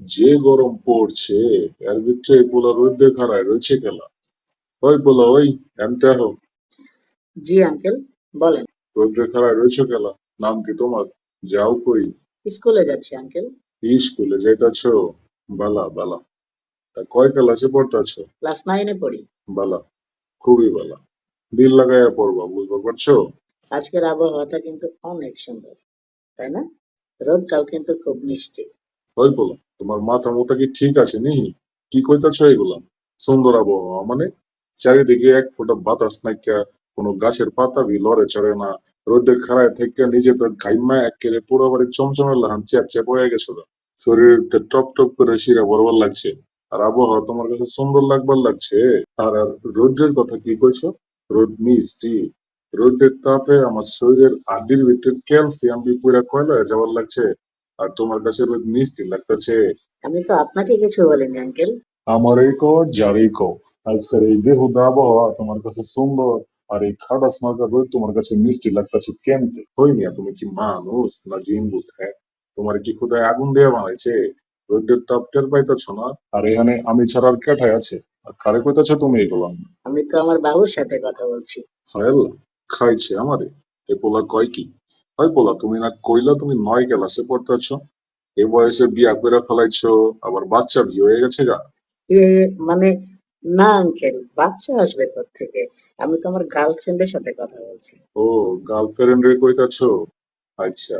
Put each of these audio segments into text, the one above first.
যে গরম পড়ছে এর ভিতরে পোলা রোদ্রে খাড়ায় রয়েছে খেলা। ওই পোলা ওই এনতে হোক জি আঙ্কেল বলেন। রোদ্রে খাড়ায় রয়েছে খেলা। নাম কি তোমার? যাও কই? স্কুলে যাচ্ছি আঙ্কেল। স্কুলে যাইতাছ? বালা বালা। তা কয় ক্লাসে পড়তাছ? ক্লাস নাইনে পড়ি। বালা খুবই বালা। দিল লাগাইয়া পড়বা বুঝতে পারছ? আজকের আবহাওয়াটা কিন্তু অনেক সুন্দর তাই না? রোদটাও কিন্তু খুব মিষ্টি। ওই পোলা তোমার মাথা মোটা কি ঠিক আছে নি? কি কইতাছ এগুলা সুন্দর আবহাওয়া মানে? চারিদিকে এক ফোঁটা বাতাস নাইকা, কোনো গাছের পাতা বি লড়ে চড়ে না। রোদের খাড়ায় থেকে নিজে তো ঘাইমা একেবারে পুরো বাড়ি চমচমে লাহান চ্যাপ চ্যাপ হয়ে গেছিল। শরীরে টপ টপ করে শিরা বরবার লাগছে। আর আবহাওয়া তোমার কাছে সুন্দর লাগবার লাগছে? আর আর রোদ্রের কথা কি কইছো? রোদ মিষ্টি। রোদের তাপে আমার শরীরের আডির ভিতরে ক্যালসিয়াম বি পুরা কয়লা যাবার লাগছে। আর তোমার কাছে রোদ মিষ্টি লাগতেছে। আমি তো আপনাকে কিছু বলিনি আঙ্কেল। আমার এই কো যারই কো আজকের এই বেহুদা আবহাওয়া তোমার কাছে সুন্দর আর এই খাটাস মার্কা রোদ তোমার কাছে মিষ্টি লাগতেছে কেমতে? হই মিয়া তুমি কি মানুষ না জিন বুথ হ্যাঁ? তোমার কি কোথায় আগুন দেওয়া বানাইছে? রোদের তাপ টের পাইতেছ না? আর এখানে আমি ছাড়া আর কেঠায় আছে? আর কারে কইতাছো তুমি এগুলো আমি তো আমার বাবুর সাথে কথা বলছি। খাইছে আমারে। এ পোলা কয় কি? হয় পোলা তুমি না কইলা তুমি নয় ক্লাসে পড়তেছ এ বয়সে বিয়া করে ফেলাইছো আবার বাচ্চা বিয়ে হয়ে গেছে গা? এ মানে না আঙ্কেল বাচ্চা আসবে থেকে? আমি তো আমার গার্লফ্রেন্ডের সাথে কথা বলছি। ও গার্লফ্রেন্ড রে কইতাছো? আচ্ছা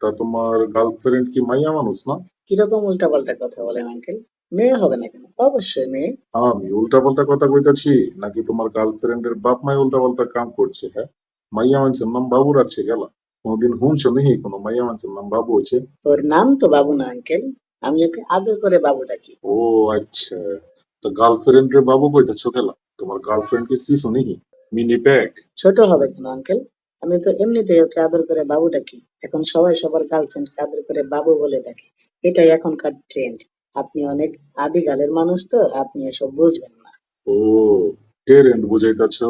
তা তোমার গার্লফ্রেন্ড কি মাইয়া মানুষ না? কীরকম উল্টাপাল্টা কথা বলেন আঙ্কেল? মেয়ে হবে না কেন? অবশ্যই মেয়ে। আমি উল্টাপাল্টা কথা কইতাছি? নাকি তোমার গার্লফ্রেন্ডের বাপ মাই উল্টাপাল্টা কাম করছে হ্যাঁ? মাইয়া মানুষের নাম বাবুর আছে গেলা? কোনদিন শুনছো নাকি? কোনো মাইয়া মানুষের নাম বাবু হয়েছে ওর নাম তো বাবু না আঙ্কেল। আমি ওকে আদর করে বাবু ডাকি। ও আচ্ছা। তো গার্লফ্রেন্ড রে বাবু কইতাছো গেলা তোমার গার্লফ্রেন্ড কি শিশু নাকি? মিনি প্যাক ছোট হবে কেন আঙ্কেল? আমি তো এমনিতেই ওকে আদর করে বাবু ডাকি। এখন সবাই সবার গার্লফ্রেন্ডকে আদর করে বাবু বলে ডাকে। এটাই এখনকার ট্রেন্ড আপনি অনেক আদিকালের মানুষ তো আপনি এসব বুঝবেন না। ও টেরেন্ট বুঝাইতাছো?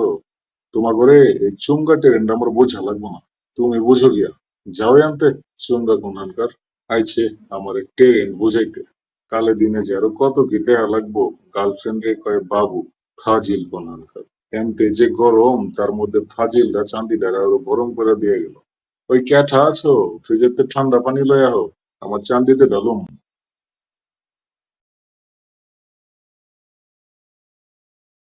তোমার ঘরে এই চুঙ্গা টেরেন্ট আমার বোঝা লাগবো না। তুমি বুঝো গিয়া, যাও আনতে চুঙ্গা কোনখানকার আইছে আমার টেরেন বুঝাইতে। কালে দিনে যে আরও কত কি দেয়া লাগবো, গার্লফ্রেন্ড রে কয়, বাবু, ফাজিল কোনখানকার এমতে যে গরম, তার মধ্যে ফাজিলটা চান্দিটা আরও গরম করে দিয়ে গেল। ওই ক্যাঠা আছো? ফ্রিজের তে ঠান্ডা পানি লয়া হোক আমার চান্দিতে ডালুম